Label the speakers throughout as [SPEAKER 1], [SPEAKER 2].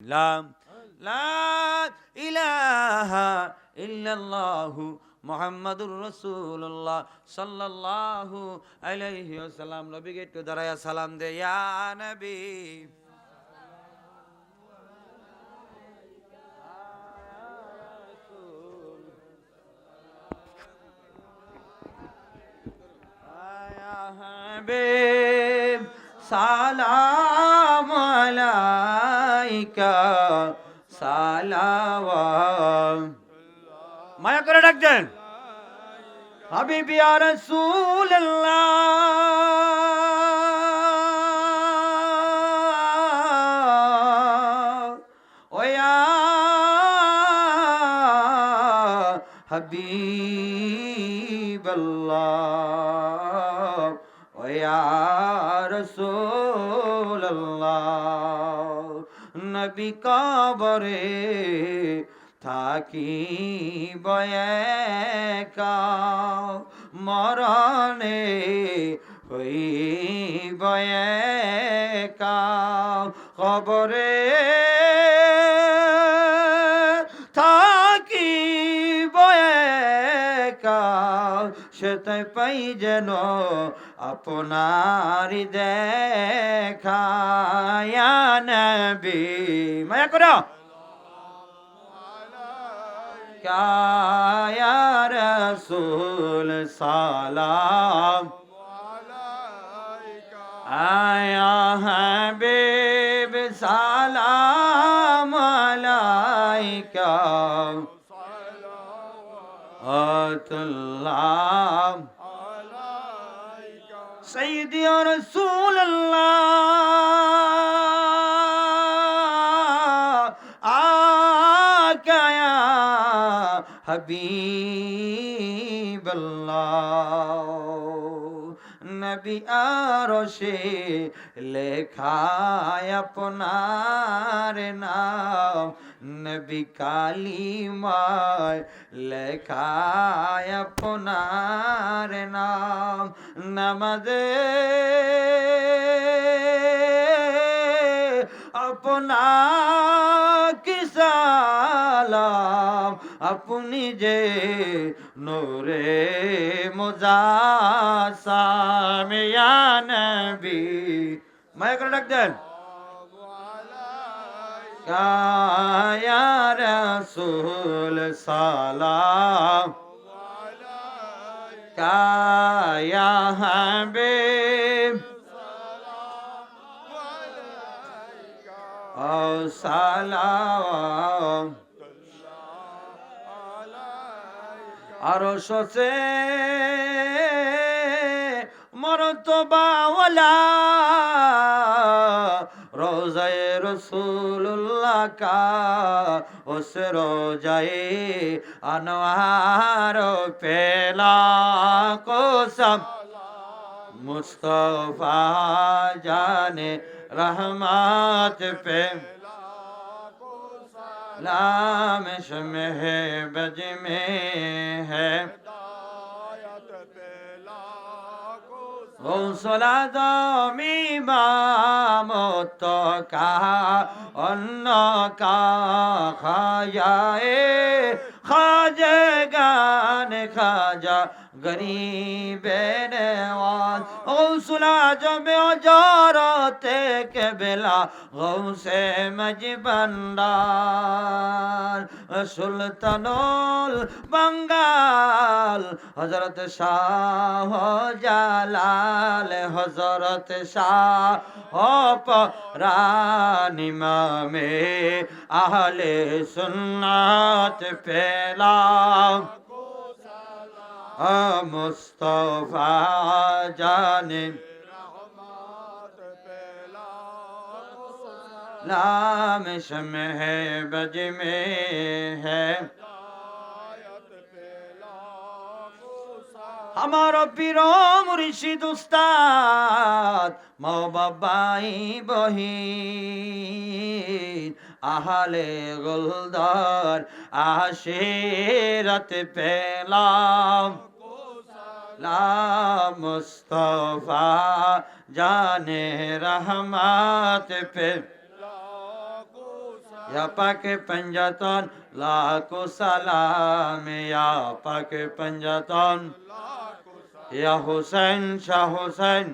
[SPEAKER 1] লাম লা ইলাহা ইল্লাল্লাহু মুহাম্মাদুর দাঁড়ায়া সালাম সালাম। আলাইকা সালাওয়াত মায়া করে ডাকছেন হাবিবি ইয়া রাসূলুল্লাহ। ও ইয়া হাবিবাল্লাহ। ও ইয়া রাসূলুল্লাহ। নবী কবরে থাকি বয়েকা মরণে হই বয়েকা কবরে সেতে পাই যেন আপনারি দেখায়া নবী। মায়া করো। কায়া রসুল সালাম। আয়া হাবিব সালাম আলাইকা। সালাম سيدي يا رسول الله. آك يا حبيب الله. নবী আরশে লেখায় আপনার নাম। নবী কালিমায় লেখায় আপনার নাম। নামাজে আপনাকে সালাম আপনি যে নোরে মোজাসামিয়া নবী মায়া করে ডাক দেন কায়া রসুল সালাম কায়া হাবিব ও সালাম আরও সসে মরতবাওয়ালা রোজায় রসুল্লাহ কা উস রোজায় আনোয়ার পেলা কোসম মুস্তফা জানে رحمات پہ لام شمح بج میں ہے۔ غوصلا دامی مامتو کا انو کا خاجائے خاجگان خاجہ গরিবে গৌসলা জমে অজরতে কে বেলা গৌসে মজবন্দার। সুলতানুল বাঙ্গাল হজরত শাহ জালাল হজরত শাহ রানিমামে আহলে সুন্নাত পেলাম। মুস্তফা জানে। নাম শম হে বজ মে হে। আমার পীর মুর্শিদ উস্তাদ মৌ বাবাই বহিন। আহালে গুলদার আশিরত পেলা لا مصطفیٰ، جان رحمات پہ۔ یا پاک پنجتن لاکو سلام۔ یا پاک پنجتن، یا حسین شاہ حسین۔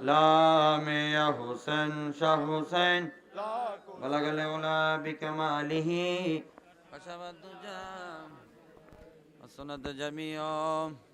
[SPEAKER 1] لام یا حسین شاہ حسین۔ بلغ الاولا بکمالہ۔ وشبت جام وسنت جمیعوں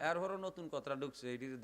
[SPEAKER 1] এরপরও নতুন কথা ঢুকছে এটি ধরে